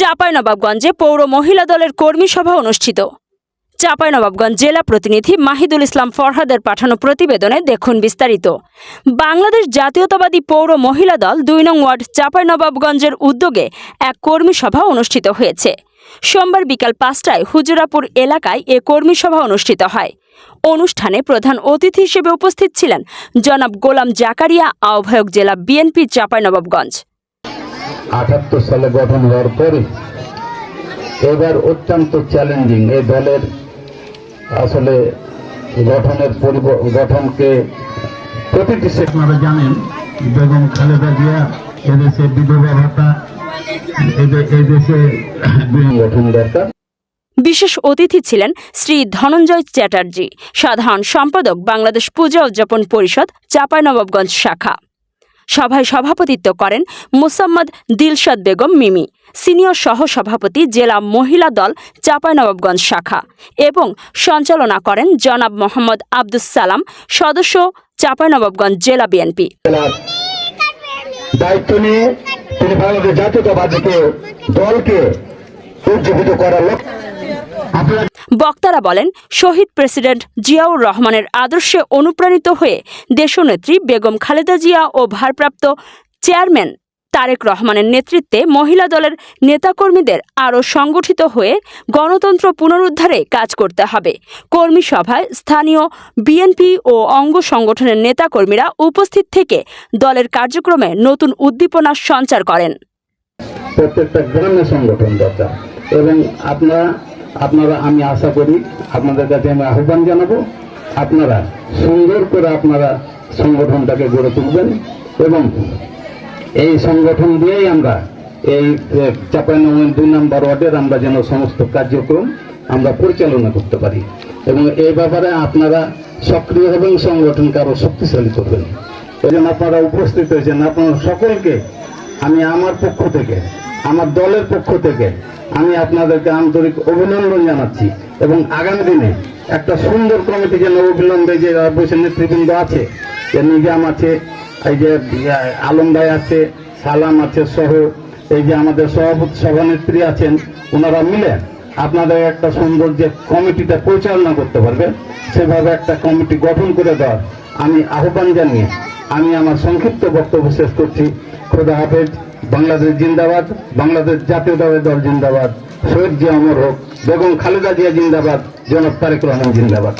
চাঁপাইনবাবগঞ্জে পৌর মহিলা দলের কর্মী সভা অনুষ্ঠিত। চাঁপাইনবাবগঞ্জ জেলা প্রতিনিধি মাহিদুল ইসলাম ফরহাদের পাঠানো প্রতিবেদনে দেখুন বিস্তারিত। বাংলাদেশ জাতীয়তাবাদী পৌর মহিলা দল দুই নং ওয়ার্ড চাঁপাইনবাবগঞ্জের উদ্যোগে এক কর্মী সভা অনুষ্ঠিত হয়েছে। সোমবার বিকাল পাঁচটায় হুজুরাপুর এলাকায় এ কর্মী সভা অনুষ্ঠিত হয়। অনুষ্ঠানে প্রধান অতিথি হিসেবে উপস্থিত ছিলেন জনাব গোলাম জাকারিয়া, আহ্বায়ক জেলা বিএনপি, চাঁপাইনবাবগঞ্জ। আটাত্তর সালে গঠন হওয়ার পরে এবার অত্যন্ত চ্যালেঞ্জিং এই দলের আসলে গঠনের পরিব- গঠনকে প্রতিটি সে- আপনারা জানেন বেগম খালেদা জিয়া এদেশে বিধবা ভাতা এদেশে গঠন দরকার। বিশেষ অতিথি ছিলেন শ্রী ধনঞ্জয় চ্যাটার্জি সাধারণ সম্পাদক বাংলাদেশ পূজা উদযাপন পরিষদ চাঁপাইনবাবগঞ্জ শাখা। সভায় সভাপতিত্ব করেন মুসাম্মদ দিলশাদ বেগম মিমি, সিনিয়র সহ সভাপতি জেলা মহিলা দল চাঁপাইনবাবগঞ্জ শাখা এবং সঞ্চালনা করেন জনাব মোহাম্মদ আব্দুস সালাম, সদস্য চাঁপাইনবাবগঞ্জ জেলা বিএনপি। দায়িত্ব নিয়ে তিনি বাংলাদেশ জাতীয়তাবাদীকে দলকে উজ্জীবিত করার লক্ষ্যে বক্তারা বলেন, শহীদ প্রেসিডেন্ট জিয়াউর রহমানের আদর্শে অনুপ্রাণিত হয়ে দেশনেত্রী বেগম খালেদা জিয়া ও ভারপ্রাপ্ত চেয়ারম্যান তারেক রহমানের নেতৃত্বে মহিলা দলের নেতাকর্মীদের আরও সংগঠিত হয়ে গণতন্ত্র পুনরুদ্ধারে কাজ করতে হবে। কর্মী সভায় স্থানীয় বিএনপি ও অঙ্গ সংগঠনের নেতাকর্মীরা উপস্থিত থেকে দলের কার্যক্রমে নতুন উদ্দীপনা সঞ্চার করেন। প্রত্যেকটা গ্রামে সংগঠন দরকার এবং আপনারা আপনারা, আমি আশা করি আপনাদের কাছে আমি আহ্বান জানাব, আপনারা সুন্দর করে আপনারা সংগঠনটাকে গড়ে তুলবেন এবং এই সংগঠন দিয়েই আমরা এই চাপাইনগর দুই নম্বর ওয়ার্ডের আমরা যেন সমস্ত কার্যক্রম আমরা পরিচালনা করতে পারি। এবং এই ব্যাপারে আপনারা সক্রিয় হবেন, সংগঠনকে আরও শক্তিশালী করবেন। এই জন্য আপনারা উপস্থিত হয়েছেন। আপনারা সকলকে আমি আমার পক্ষ থেকে, আমার দলের পক্ষ থেকে আমি আপনাদেরকে আন্তরিক অভিনন্দন জানাচ্ছি এবং আগামী দিনে একটা সুন্দর কমিটি যেন অবিলম্বে যে বসে নেতৃবৃন্দ আছে, যে নিজাম আছে, এই যে আলম ভাই আছে, সালাম আছে সহ, এই যে আমাদের সভাপতি, সভানেত্রী আছেন, ওনারা মিলে আপনাদের একটা সুন্দর যে কমিটিটা পরিচালনা করতে পারবে। সেভাবে একটা কমিটি গঠন করে দেওয়ার আমি আহ্বান জানিয়ে আমি আমার সংক্ষিপ্ত বক্তব্য শেষ করছি। খোদা হাফেজ, বাংলাদেশ জিন্দাবাদ, বাংলাদেশ জাতীয় জাতীয়তাবাদী দল জিন্দাবাদ, শহীদ জিয়া অমর হোক, বেগম খালেদা জিয়া জিন্দাবাদ, জনাব তারেক রহমান জিন্দাবাদ।